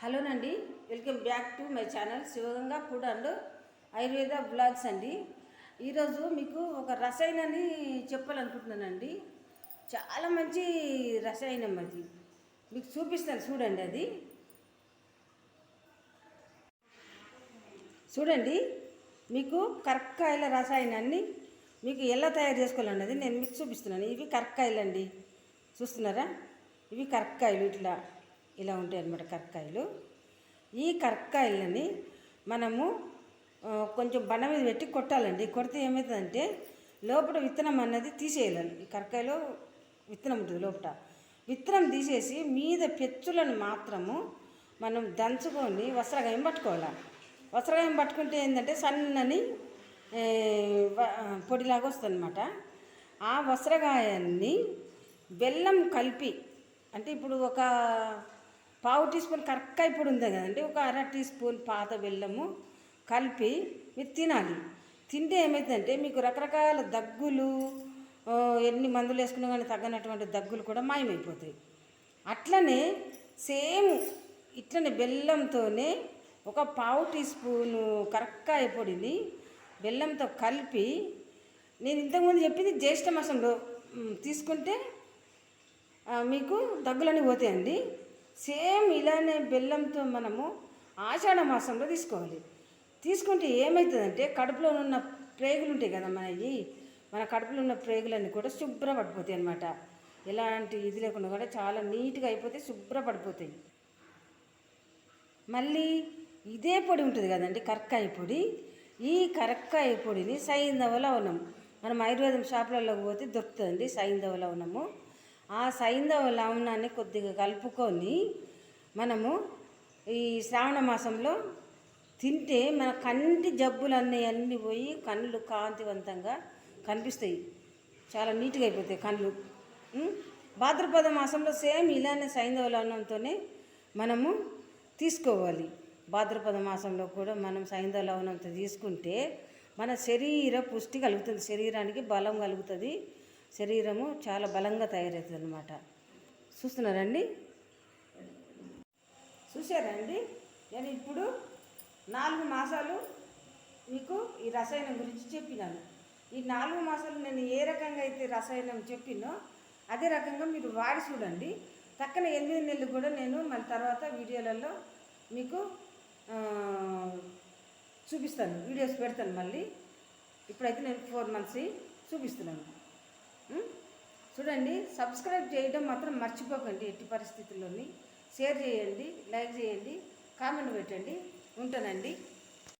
హలోనండి welcome back to my channel Shivaganga food and Ayurveda blogs అండి. ఈరోజు మీకు ఒక రసాయనాన్ని చెప్పాలనుకుంటున్నానండి. చాలా మంచి రసాయనం అది. మీకు చూపిస్తాను చూడండి అది. చూడండి మీకు కరక్కాయల రసాయనాన్ని మీకు ఎలా తయారు చేసుకోవాలన్నది నేను మీకు చూపిస్తున్నాను. ఇవి కరక్కాయలు అండి చూస్తున్నారా? ఇవి కరక్కాయలు ఇట్లా. ఇలా ఉంటాయి అన్నమాట కరక్కాయలు ఈ కరక్కాయలని మనము కొంచెం బండ మీద పెట్టి కొట్టాలండి. కొడితే ఏమవుతుందంటే లోపల విత్తనం అన్నది తీసేయాలి ఈ కరక్కాయలో విత్తనం ఉంటుంది లోపల విత్తనం తీసేసి మీద పెచ్చులను మాత్రము మనం దంచుకొని వస్త్రగాయం పట్టుకోవాలి. వస్త్రగాయం పట్టుకుంటే ఏంటంటే సన్నని పొడిలాగా వస్తుంది అనమాట ఆ వస్త్రగాయాన్ని బెల్లం కలిపి అంటే ఇప్పుడు ఒక పావు టీ స్పూన్ కరక్కాయ పొడి ఉంది కదండి ఒక అర టీ స్పూన్ పాత బెల్లము కలిపి మీరు తినాలి. తింటే ఏమవుతుందంటే మీకు రకరకాల దగ్గులు ఎన్ని మందులు వేసుకున్నా కానీ తగ్గనటువంటి దగ్గులు కూడా మాయమైపోతాయి. అట్లనే సేమ్ ఇట్లనే బెల్లంతోనే ఒక పావు టీ స్పూను కరక్కాయ పొడిని బెల్లంతో కలిపి నేను ఇంతకుముందు చెప్పింది జ్యేష్ఠ మాసంలో తీసుకుంటే మీకు దగ్గులని పోతాయండి. సేమ్ ఇలానే బెల్లంతో మనము ఆషాఢ మాసంలో తీసుకోవాలి. తీసుకుంటే ఏమవుతుందంటే కడుపులో ఉన్న ప్రేగులు ఉంటాయి కదా మనవి మన కడుపులో ఉన్న ప్రేగులన్నీ కూడా శుభ్రపడిపోతాయి అన్నమాట. ఎలాంటి ఇది లేకుండా కూడా చాలా నీట్గా అయిపోతే శుభ్రపడిపోతాయి. మళ్ళీ ఇదే పొడి ఉంటుంది కదండి కరక్కాయ పొడి. ఈ కరక్కాయ పొడిని సైంధవ లవణం మనం ఆయుర్వేదం షాపులలో పోతే దొరుకుతుందండి సైంధవ లవణము. ఆ సైంధవ లవణాన్ని కొద్దిగా కలుపుకొని మనము ఈ శ్రావణ మాసంలో తింటే మన కంటి జబ్బులన్నీ అన్నీ పోయి కళ్ళు కాంతివంతంగా కనిపిస్తాయి. చాలా నీట్గా అయిపోతాయి కళ్ళు. భాద్రపద మాసంలో సేమ్ ఇలానే సైంధవ లవణంతోనే మనము తీసుకోవాలి. భాద్రపద మాసంలో కూడా మనం సైంధవ లవణంతో తీసుకుంటే మన శరీర పుష్టి కలుగుతుంది. శరీరానికి బలం కలుగుతుంది. శరీరము చాలా బలంగా తయారవుతుంది అనమాట చూస్తున్నారండి? చూసారండి నేను ఇప్పుడు నాలుగు మాసాలు మీకు ఈ రసాయనం గురించి చెప్పినాను. ఈ నాలుగు మాసాలు నేను ఏ రకంగా అయితే రసాయనం చెప్పినో అదే రకంగా మీరు వాడి చూడండి. తక్కన ఎనిమిది నెలలు కూడా నేను మళ్ళీ తర్వాత వీడియోలలో మీకు చూపిస్తాను. వీడియోస్ పెడతాను మళ్ళీ. ఇప్పుడైతే నేను ఫోర్ మంత్స్ చూపిస్తున్నాను. చూడండి సబ్స్క్రైబ్ చేయడం మాత్రం మర్చిపోకండి ఎట్టి పరిస్థితుల్లోని. షేర్ చేయండి లైక్ చేయండి కామెంట్ పెట్టండి. ఉంటానండి.